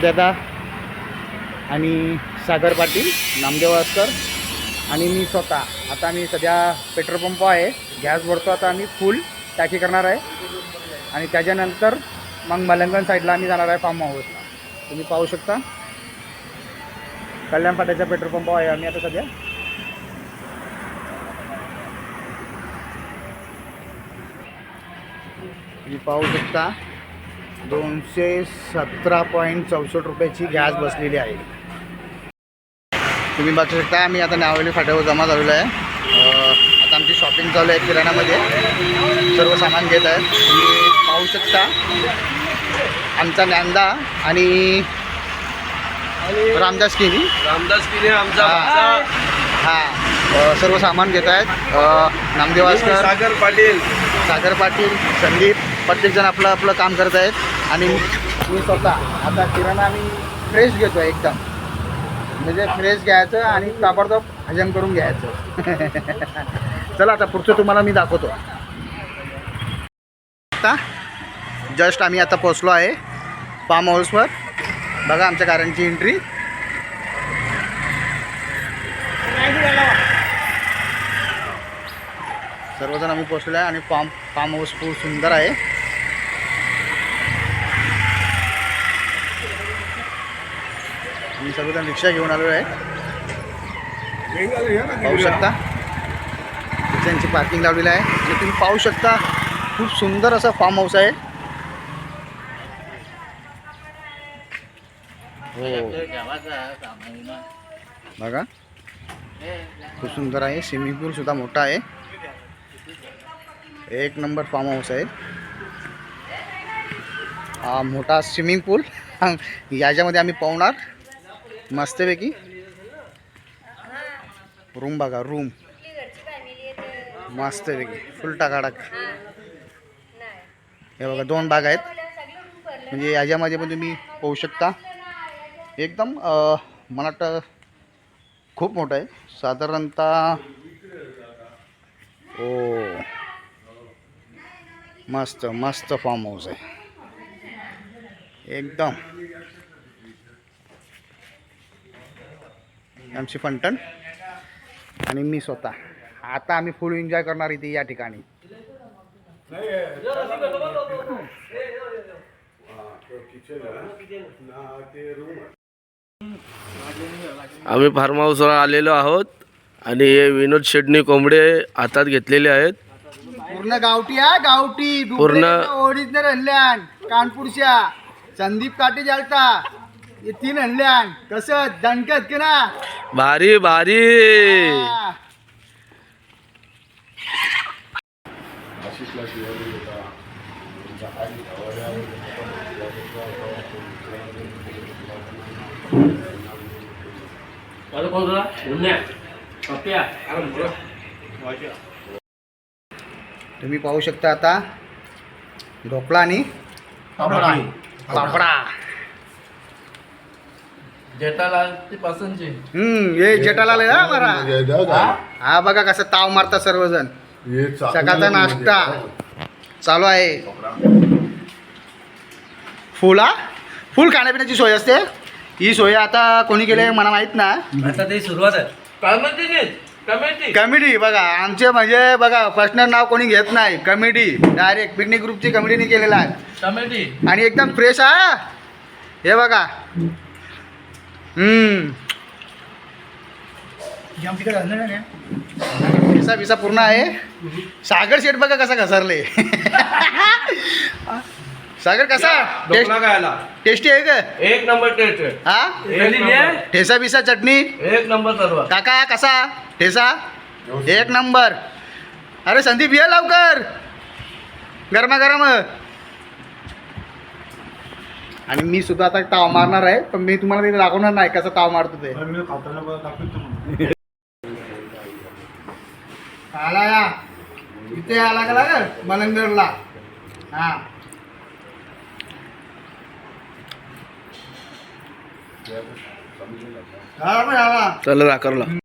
दादा आणि सागर पाटील नामदेव असकर आणि मी स्वतः. आता मी सध्या पेट्रोल पंप आहे. गॅस भरतो आता आम्ही फुल टाकी करणार आहे. आणि त्याच्यानंतर मग मलंगण साईडला आम्ही जाणार आहे फार्म हाऊसला तुम्ही पाहू शकता. कल्याण फाट्याचा पेट्रोल पंप आहे आम्ही आता सध्या. तुम्ही पाहू शकता. दोनशे सतरा पॉईंट चौसष्ट रुपयाची गॅस बसलेली आहे. तुम्ही बघू शकता आम्ही आता नावेली फाट्यावर जमा झालेलो आहे. आता आमची शॉपिंग चालू आहे किराणामध्ये. सर्व सामान घेत आहे. तुम्ही पाहू शकता आमचा ज्ञानदा आणि रामदास किनी. रामदास किने आमचा हा. हां. सर्व सामान घेत आहेत. अं, नामदेव आसकर. सागर पाटील. सागर पाटील संदीप प्रत्येकजण आपलं आपलं काम करत आहेत. आणि मी स्वतः आता किराणा आम्ही फ्रेश घेतो आहे एकदम. म्हणजे फ्रेश घ्यायचं आणि ताबडतोब हजम करून घ्यायचं. चला आता पुढचं तुम्हाला मी दाखवतो. आता जस्ट आम्ही आता पोचलो आहे फार्म हाऊसवर बघा आमच्या कारांची एंट्री सर्वजण आम्ही पोचलेलो आहे आणि फार्म फार्म हाऊस खूप सुंदर आहे. आम्ही सर्वजण रिक्षा घेऊन आलेलो आहे पाहू शकता? त्यांची पार्किंग लावलेली आहे. आणि तुम्ही पाहू शकता खूप सुंदर असा फार्म हाऊस आहे. हो. बघा. खूप सुंदर आहे. स्विमिंग पूल सुद्धा मोठा आहे. एक नंबर फार्म हाऊस आहे. हा मोठा स्विमिंग पूल याच्यामध्ये आम्ही पाहणार. मस्तपैकी. रूम बघा रूम मस्तपैकी. फुल टाकाटाक. हे बघा दोन बाग आहेत. म्हणजे याच्यामध्ये पण तुम्ही पाहू शकता. एकदम मला वाटतं खूप मोठं आहे. साधारणतः ओ मस्त मस्त फार्म हाऊस आहे. एकदम. आमची फंटन आणि मी स्वतः. आता आम्ही फुल एन्जॉय करणार इथे या ठिकाणी. आम्ही फार्म हाऊसवर आलेलो आहोत आणि हे विनोद शेडणी कोंबडे हातात घेतलेले आहेत. पूर्ण गावठी आहे गावठी. पूर्ण- ओरिजिनल हल्ल्यान. कानपूरच्या. संदीप काटे जालता. हे तीन हल्ल्यान. कसं? दणकत की ना? भारी भारी. हा. तुम्ही पाहू शकता आता. ढोकळा आणि पापडा. जेठालाल ती पसंतची हम्म हे जेठालाल आहे ना बरा. हा बघा कसं ताव मारतात सर्वजण. सकाळचा नाश्ता. चालू आहे. फुल हा? फुल खाण्यापिण्याची सोय असते. ही सोय आता कोणी केली मला माहीत ना आता ते सुरुवात आहे. कमिटी. कमिटी बघा आमचे म्हणजे बघा पर्सनल नाव कोणी घेत नाही. कमिटी डायरेक्ट पिकनिक ग्रुपची कमिटीने केलेला आहे. कमिटी. आणि एकदम फ्रेश आहे हे. बघा. हम्म. पिसा पिसा पूर्ण आहे. सागर शेठ बघा कसा घसरले. सागर कसा? टेस्ट खायला. टेस्टी आहे का? एक नंबर टेस्ट हा? ठेसा बिसा चटणी? एक नंबर सर्व. काका कसा? ठेसा? एक नंबर. अरे संदीप ये लवकर. गरमा गरम आणि मी सुद्धा आता ताव मारणार आहे पण मी तुम्हाला ते दाखवणार नाही कसं ताव मारतो ते. आला या. इथे आला का लाग मलंगरला. हा. आला पण आला चला दाखवला